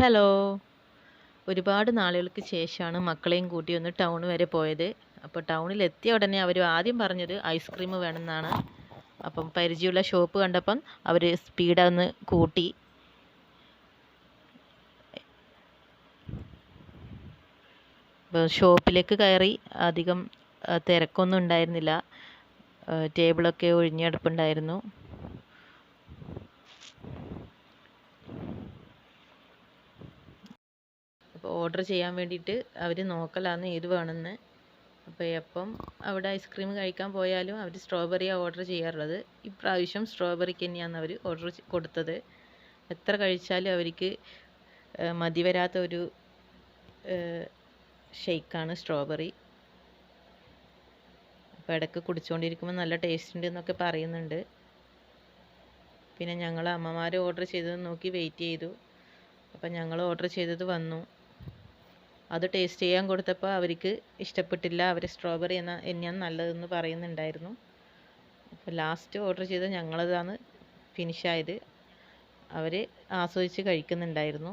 Hello. ഒരുപാട് നാളുകൾക്ക് ശേഷമാണ് മക്കളെയും കൂട്ടി ഒന്ന് ടൗൺ വരെ പോയത്. അപ്പോൾ ടൗണിൽ എത്തിയ ഉടനെ അവർ ആദ്യം പറഞ്ഞത് ഐസ്ക്രീം വേണമെന്നാണ്. അപ്പം പരിചയമുള്ള ഷോപ്പ് കണ്ടപ്പം അവർ സ്പീഡ് കൂട്ടി. അപ്പോൾ ഷോപ്പിലേക്ക് കയറി അധികം തിരക്കൊന്നും ഉണ്ടായിരുന്നില്ല. ടേബിളൊക്കെ ഒഴിഞ്ഞെടുപ്പുണ്ടായിരുന്നു അപ്പോൾ ഓർഡർ ചെയ്യാൻ വേണ്ടിയിട്ട് അവർ നോക്കലാന്ന് ഏത് വേണമെന്ന് അപ്പോൾ എപ്പം അവിടെ ഐസ്ക്രീം കഴിക്കാൻ പോയാലും അവർ സ്ട്രോബെറിയാണ് ഓർഡർ ചെയ്യാറുള്ളത്. ഇപ്രാവശ്യം സ്ട്രോബെറിക്ക് തന്നെയാണ് അവർ ഓർഡർ കൊടുത്തത്. എത്ര കഴിച്ചാലും അവർക്ക് മതി വരാത്ത ഒരു ഷെയ്ക്കാണ് സ്ട്രോബെറി അപ്പോൾ ഇടയ്ക്ക് കുടിച്ചുകൊണ്ടിരിക്കുമ്പോൾ നല്ല ടേസ്റ്റ് ഉണ്ട് എന്നൊക്കെ പറയുന്നുണ്ട്. പിന്നെ ഞങ്ങൾ അമ്മമാർ ഓർഡർ ചെയ്തത് നോക്കി വെയിറ്റ് ചെയ്തു. അപ്പം ഞങ്ങൾ ഓർഡർ ചെയ്തത് വന്നു. അത് ടേസ്റ്റ് ചെയ്യാൻ കൊടുത്തപ്പോൾ അവർക്ക് ഇഷ്ടപ്പെട്ടില്ല അവർ സ്ട്രോബെറി എന്ന തന്നെയാണ് നല്ലതെന്ന് പറയുന്നുണ്ടായിരുന്നു. അപ്പോൾ ലാസ്റ്റ് ഓർഡർ ചെയ്തത് ഞങ്ങളതാണ് ഫിനിഷായത് അവർ ആസ്വദിച്ച് കഴിക്കുന്നുണ്ടായിരുന്നു.